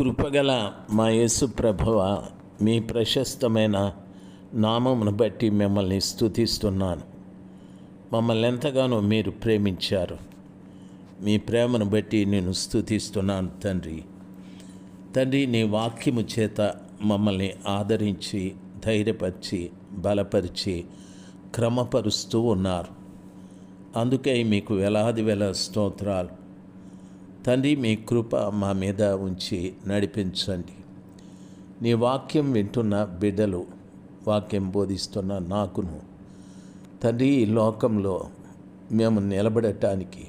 కృపగల మా యేసు ప్రభువ మీ ప్రశస్తమైన నామమును బట్టి మిమ్మల్ని స్థుతిస్తున్నాను మమ్మల్ని ఎంతగానో మీరు ప్రేమించారు. మీ ప్రేమను బట్టి నేను స్థుతిస్తున్నాను తండ్రి. తండ్రి నీ వాక్యము చేత మమ్మల్ని ఆదరించి ధైర్యపరిచి బలపరిచి క్రమపరుస్తూ ఉన్నారు. అందుకే మీకు వేలాది వేల స్తోత్రాలు. తండ్రి మీ కృప మా మీద ఉంచి నడిపించండి. నీ వాక్యం వింటున్న బిడ్డలు వాక్యం బోధిస్తున్న నాకును. తండ్రి ఈ లోకంలో మేము నిలబడటానికి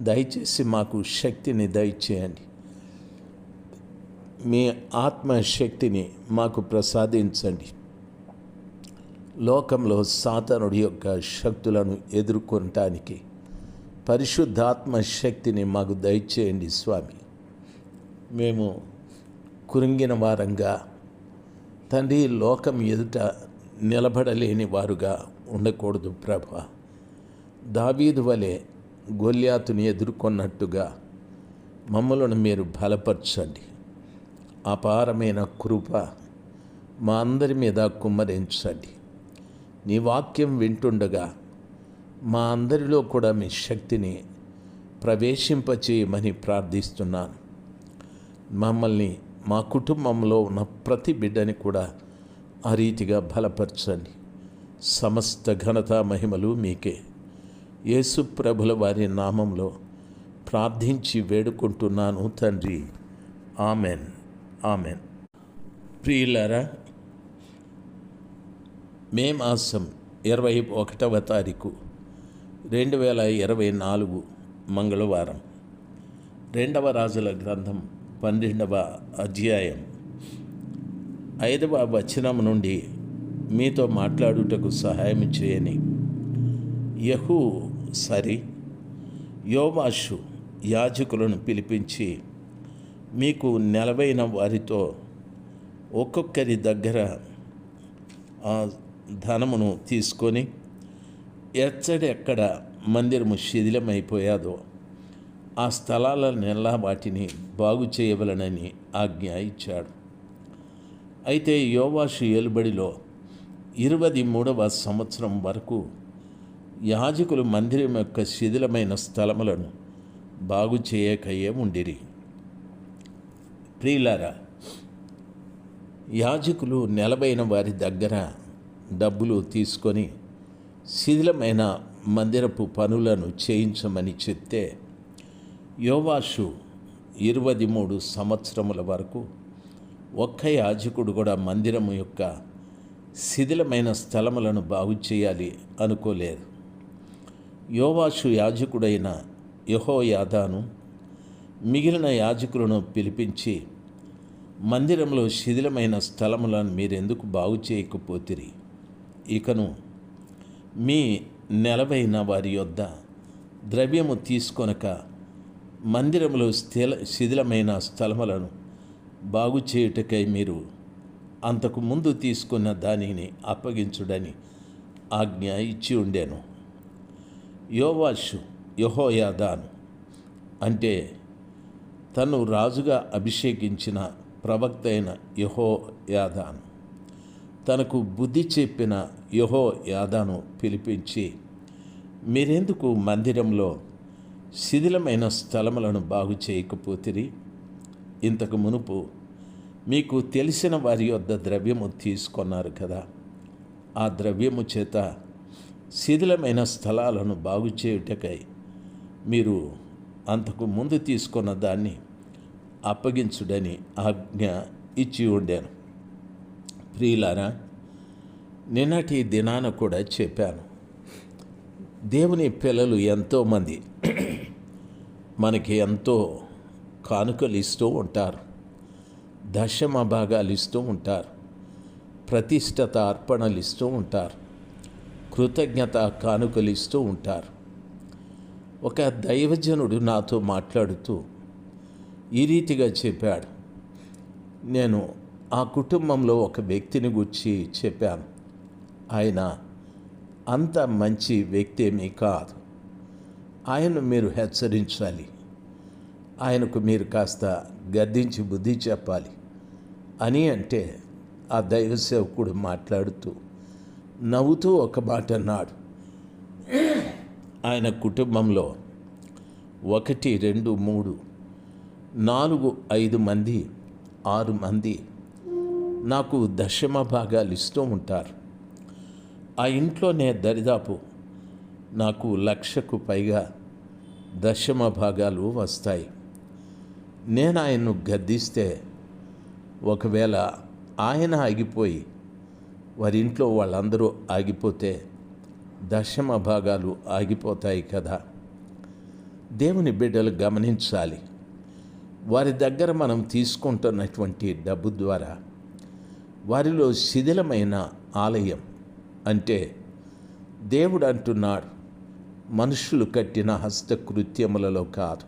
దయచేసి మాకు శక్తిని దయచేయండి. మీ ఆత్మశక్తిని మాకు ప్రసాదించండి. లోకంలో సాతనుడి యొక్క శక్తులను ఎదుర్కొనటానికి పరిశుద్ధాత్మ శక్తిని మాకు దయచేయండి స్వామి. మేము కురింగిన వారంగా తండ్రి లోకం ఎదుట నిలబడలేని వారుగా ఉండకూడదు ప్రభ. దావీదు వలె గొల్యాతుని ఎదుర్కొన్నట్టుగా మమ్మలను మీరు బలపరచండి. అపారమైన కృప మా అందరి మీద కుమ్మరించండి. నీ వాక్యం వింటుండగా మా అందరిలో కూడా మీ శక్తిని ప్రవేశింపచేయమని ప్రార్థిస్తున్నాను. మమ్మల్ని మా కుటుంబంలో ఉన్న ప్రతి బిడ్డని కూడా ఆ రీతిగా బలపరచండి. సమస్త ఘనత మహిమలు మీకే. యేసు ప్రభుల వారి నామంలో ప్రార్థించి వేడుకుంటున్నాను తండ్రి. ఆమెన్. ఆమెన్. ప్రియులారా మే మాసం ఇరవై ఒకటవ తారీఖు రెండు వేల ఇరవై నాలుగు మంగళవారం. రెండవ రాజుల గ్రంథం పన్నెండవ అధ్యాయం. ఐదవ వచనం నుండి మీతో మాట్లాడుటకు సహాయం చేయని యహూ సరి యోవాషు యాజకులను పిలిపించి మీకు నెలవైన వారితో ఒక్కొక్కరి దగ్గర ఆ ధనమును తీసుకొని ఎక్కడెక్కడ మందిరము శిథిలమైపోయాదో ఆ స్థలాల స్థలాలనెల్లా వాటిని బాగు చేయవలనని ఆజ్ఞ ఇచ్చాడు. అయితే యోవాషు ఏలుబడిలో ఇరవై మూడవ సంవత్సరం వరకు యాజకులు మందిరం యొక్క శిథిలమైన స్థలములను బాగు చేయకయే ఉండిరి. ప్రియులారా యాజకులు నెలవైన వారి దగ్గర డబ్బులు తీసుకొని శిథిలమైన మందిరపు పనులను చేయించమని చెప్తే యోవాషు ఇరవై మూడు సంవత్సరముల వరకు ఒక్క యాజకుడు కూడా మందిరము యొక్క శిథిలమైన స్థలములను బాగు చేయాలి అనుకోలేదు. యోవాషు యాజకుడైన యహో యాదాను మిగిలిన యాజకులను పిలిపించి మందిరంలో శిథిలమైన స్థలములను మీరెందుకు బాగు చేయకపోతిరి? ఇకను మీ నెలవైన వారి యొద్ద ద్రవ్యము తీసుకొనక మందిరంలో స్థిల శిథిలమైన స్థలములను బాగు చేయుటకై మీరు అంతకు ముందు తీసుకున్న దానిని అప్పగించుడని ఆజ్ఞ ఇచ్చి ఉండేను. యోవాషు యహోయాదాను అంటే తను రాజుగా అభిషేకించిన ప్రవక్త అయిన యహోయాదాను. తనకు బుద్ధి చెప్పిన యహో యాదాను పిలిపించి మీరెందుకు మందిరంలో శిథిలమైన స్థలములను బాగు చేయకపోతిరి? ఇంతకు మునుపు మీకు తెలిసిన వారి యొద్ద ద్రవ్యము తీసుకున్నారు కదా. ఆ ద్రవ్యము చేత శిథిలమైన స్థలాలను బాగు చేయుటకై మీరు అంతకు ముందు తీసుకున్న దాన్ని అప్పగించుడని ఆజ్ఞ ఇచ్చి ఉండాను. ప్రియులారా నిన్నటి దినాన కూడా చెప్పాను. దేవుని పిల్లలు ఎంతోమంది మనకి ఎంతో కానుకలు ఇస్తూ ఉంటారు. దశమ భాగాలు ఇస్తూ ఉంటారు. ప్రతిష్టత అర్పణలు ఇస్తూ ఉంటారు. కృతజ్ఞత కానుకలు ఇస్తూ ఉంటారు. ఒక దైవజనుడు నాతో మాట్లాడుతూ ఈ రీతిగా చెప్పాడు. నేను ఆ కుటుంబంలో ఒక వ్యక్తిని గురించి చెప్పాను. ఆయన అంత మంచి వ్యక్తి ఏమీ కాదు. ఆయన్ను మీరు హెచ్చరించాలి. ఆయనకు మీరు కాస్త గద్దించి బుద్ధి చెప్పాలి అని అంటే ఆ దైవ సేవకుడు మాట్లాడుతూ నవ్వుతూ ఒక మాట అన్నాడు. ఆయన కుటుంబంలో ఒకటి రెండు మూడు నాలుగు ఐదు మంది ఆరు మంది నాకు దశమ భాగాలు ఇస్తూ ఉంటారు. ఆ ఇంట్లోనే దరిదాపు నాకు లక్షకు పైగా దశమ భాగాలు వస్తాయి. నేను ఆయన్ను గద్దిస్తే ఒకవేళ ఆయన ఆగిపోయి వారి ఇంట్లో వాళ్ళందరూ ఆగిపోతే దశమ భాగాలు ఆగిపోతాయి కదా. దేవుని బిడ్డలు గమనించాలి. వారి దగ్గర మనం తీసుకుంటున్నటువంటి డబ్బు ద్వారా వారిలో శిథిలమైన ఆలయం అంటే దేవుడు అంటున్నాడు మనుషులు కట్టిన హస్తకృత్యములలో కాదు.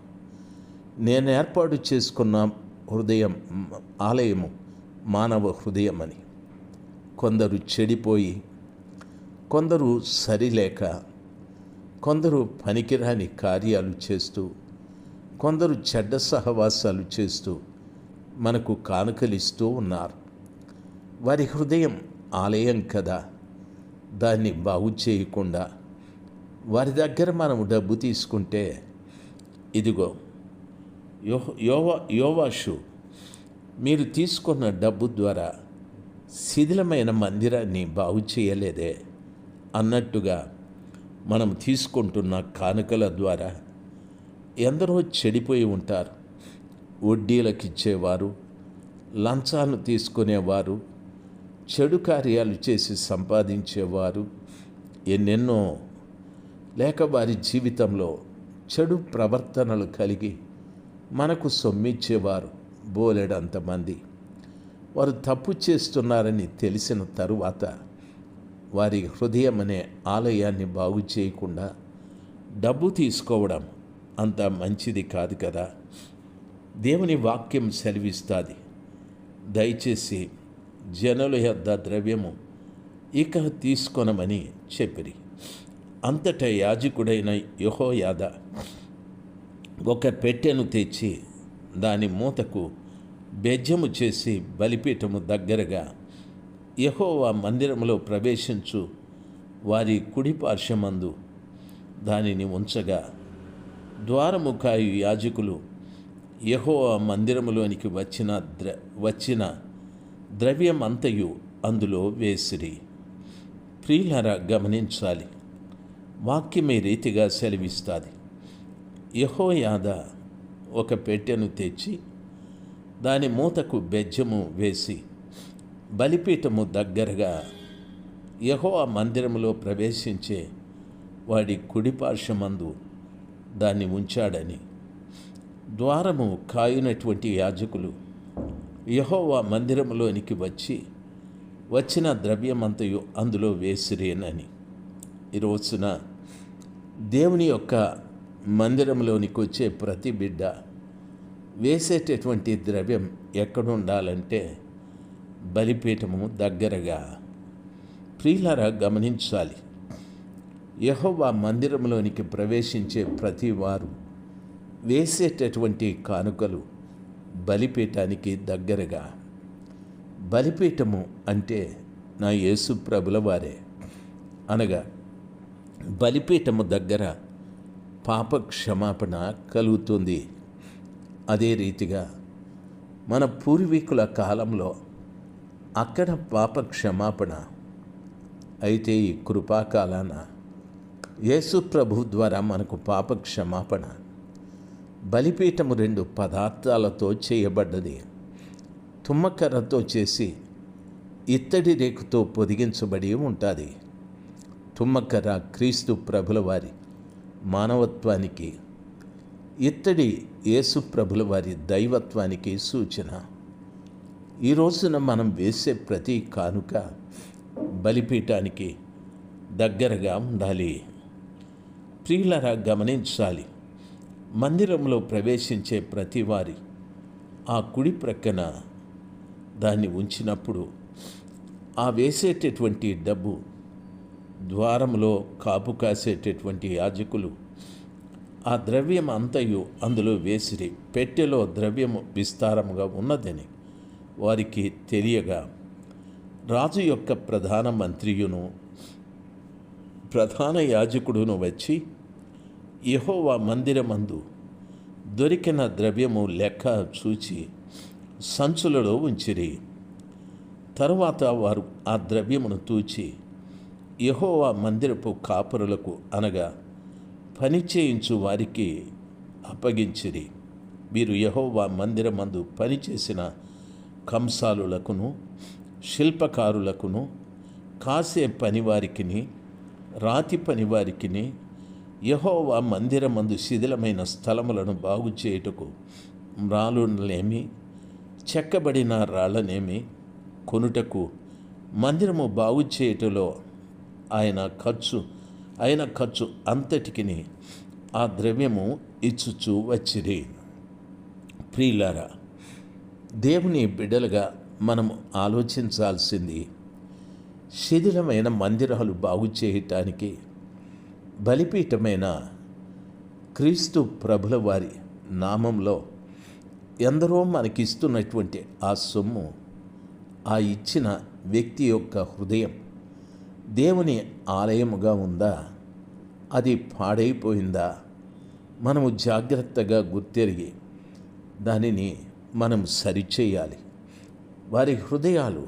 నేను ఏర్పాటు చేసుకున్న హృదయం ఆలయము మానవ హృదయం అని కొందరు చెడిపోయి కొందరు సరిలేక కొందరు పనికిరాని కార్యాలు చేస్తూ కొందరు చెడ్డ సహవాసాలు చేస్తూ మనకు కానుకలిస్తూ ఉన్నారు. వారి హృదయం ఆలయం కదా. దాన్ని బాగు చేయకుండా వారి దగ్గర మనం డబ్బు తీసుకుంటే ఇదిగో యో యోవా యోవాషు మీరు తీసుకున్న డబ్బు ద్వారా శిథిలమైన మందిరాన్ని బాగు చేయలేదే అన్నట్టుగా మనం తీసుకుంటున్న కానుకల ద్వారా ఎందరో చెడిపోయి ఉంటారు. వడ్డీలకు ఇచ్చేవారు తీసుకునేవారు చెడు కార్యాలు చేసి సంపాదించేవారు ఎన్నెన్నో. లేక వారి జీవితంలో చెడు ప్రవర్తనలు కలిగి మనకు సొమ్మిచ్చేవారు బోలెడంతమంది వారు తప్పు చేస్తున్నారని తెలిసిన తరువాత వారి హృదయం అనే ఆలయాన్ని బాగు చేయకుండా డబ్బు తీసుకోవడం అంత మంచిది కాదు కదా. దేవుని వాక్యం సెలవిస్తుంది. దయచేసి జనుల యొద్ద ద్రవ్యము ఇక తీసుకొనమని చెప్పిరి. అంతటా యాజకుడైన యహోయాద ఒక పెట్టెను తెచ్చి దాని మూతకు బెజ్జము చేసి బలిపీఠము దగ్గరగా యహోవా మందిరములో ప్రవేశించు వారి కుడి పార్శ్వమందు దానిని ఉంచగా ద్వారముఖాయు యాజకులు యహోవా మందిరములోనికి వచ్చిన ద్ర వచ్చిన ద్రవ్యమంతయు అందులో వేసిరి. ప్రియులర గమనించాలి. వాక్యమే రీతిగా సెలవిస్తుంది. యహోయాద ఒక పెట్టెను తెచ్చి దాని మూతకు బెజ్జము వేసి బలిపీఠము దగ్గరగా యహో ఆ మందిరములో ప్రవేశించే వాడి కుడిపార్శ్వమందు దాన్ని ఉంచాడని. ద్వారము కాయునటువంటి యాజకులు యహోవా మందిరములోనికి వచ్చి వచ్చిన ద్రవ్యమంతయు అందులో వేసిరేనని. ఈ రోజున దేవుని యొక్క మందిరంలోనికి వచ్చే ప్రతి బిడ్డ వేసేటటువంటి ద్రవ్యం ఎక్కడుండాలంటే బలిపీఠము దగ్గరగా. ప్రియులరా గమనించాలి. యహోవా మందిరంలోనికి ప్రవేశించే ప్రతి వారు వేసేటటువంటి కానుకలు బలిపీఠానికి దగ్గరగా. బలిపీఠము అంటే నా యేసు ప్రభుల వారే. అనగా బలిపీఠము దగ్గర పాప క్షమాపణ కలుగుతుంది. అదే రీతిగా మన పూర్వీకుల కాలంలో అక్కడ పాప క్షమాపణ అయితే ఈ కృపాకాలాన యేసు ప్రభు ద్వారా మనకు పాప క్షమాపణ బలిపీఠము రెండు పదార్థాలతో చేయబడ్డది. తుమ్మకర్రతో చేసి ఇత్తడి రేకుతో పొదిగించబడి ఉంటుంది. తుమ్మకర్ర క్రీస్తు ప్రభుల వారి మానవత్వానికి ఇత్తడి యేసు ప్రభుల వారి దైవత్వానికి సూచన. ఈ రోజున మనం వేసే ప్రతి కానుక బలిపీఠానికి దగ్గరగా ఉండాలి. ప్రియులరా గమనించాలి. మందిరంలో ప్రవేశించే ప్రతివారి ఆ కుడి ప్రక్కన దాన్ని ఉంచినప్పుడు ఆ వేసేటటువంటి డబ్బు ద్వారంలో కాపు కాసేటటువంటి యాజకులు ఆ ద్రవ్యం అంతయు అందులో వేసిరి. పెట్టెలో ద్రవ్యము విస్తారముగా ఉన్నదని వారికి తెలియగా రాజు యొక్క ప్రధాన మంత్రియును ప్రధాన యాజకుడును వచ్చి యహోవా మందిరమందు దొరికిన ద్రవ్యము లెక్క చూచి సంచులలో ఉంచిరి. తరువాత వారు ఆ ద్రవ్యమును తూచి యహోవా మందిరపు కాపురులకు అనగా పని చేయించు వారికి అప్పగించిరి. వీరు యహోవా మందిరమందు పనిచేసిన కంసాలులకును శిల్పకారులకును కాసే పనివారికిని రాతి పనివారికిని యహోవా మందిరమందు శిథిలమైన స్థలములను బాగు చేయుటకు మ్రాలునేమి చెక్కబడిన రాళ్ళనేమి కొనుటకు మందిరము బాగు చేయుటలో ఆయన ఖర్చు ఆయన ఖర్చు అంతటికిని ఆ ద్రవ్యము ఇచ్చుచూ వచ్చిరి. ప్రియులారా దేవుని బిడ్డలుగా మనం ఆలోచించాల్సింది శిథిలమైన మందిరాలు బాగు చేయటానికి బలిపీఠమైన క్రీస్తు ప్రభుల వారి నామంలో ఎందరో మనకిస్తున్నటువంటి ఆ సొమ్ము ఆ ఇచ్చిన వ్యక్తి యొక్క హృదయం దేవుని ఆలయముగా ఉందా? అది పాడైపోయిందా? మనము జాగ్రత్తగా గుర్తెరిగి దానిని మనం సరిచేయాలి. వారి హృదయాలు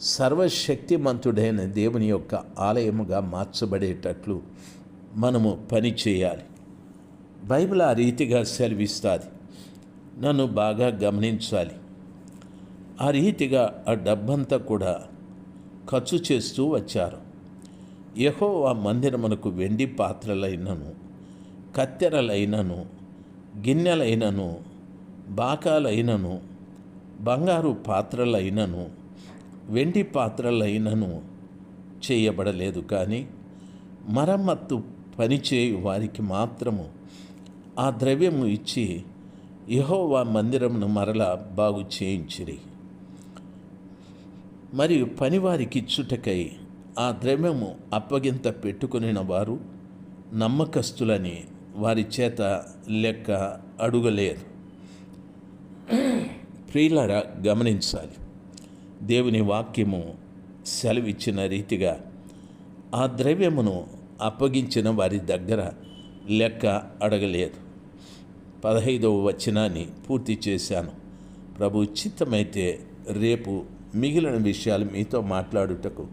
సర్వశక్తిమంతుడైన దేవుని యొక్క ఆలయముగా మార్చబడేటట్లు మనము పని చేయాలి. బైబిల్ ఆ రీతిగా సెలవిస్తుంది. నన్ను బాగా గమనించాలి. ఆ రీతిగా ఆ డబ్బంతా కూడా ఖర్చు చేస్తూ వచ్చారు. యహో ఆ మందిరమునకు వెండి పాత్రలైనను కత్తెరలైనను గిన్నెలైనను బాకాలైనను బంగారు పాత్రలైనను వెండి పాత్రలైనను చేయబడలేదు కానీ మరమ్మత్తు పనిచేయు వారికి మాత్రము ఆ ద్రవ్యము ఇచ్చి యహోవా మందిరమును మరలా బాగు చేయించిరి. మరియు పనివారికి ఇచ్చుటకై ఆ ద్రవ్యము అప్పగింత పెట్టుకునిన వారు నమ్మకస్తులని వారి చేత లెక్క అడుగలేరు. ప్రియులరా గమనించాలి. దేవుని వాక్యము సెలవిచ్చిన రీతిగా ఆ ద్రవ్యమును అప్పగించిన వారి దగ్గర లెక్క అడగలేదు. పదహైదవ వచనాన్ని పూర్తి చేశాను. ప్రభు చిత్తమైతే రేపు మిగిలిన విషయాలు మీతో మాట్లాడుటకు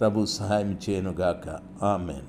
ప్రభు సహాయం చేయనుగాక. ఆమెన్.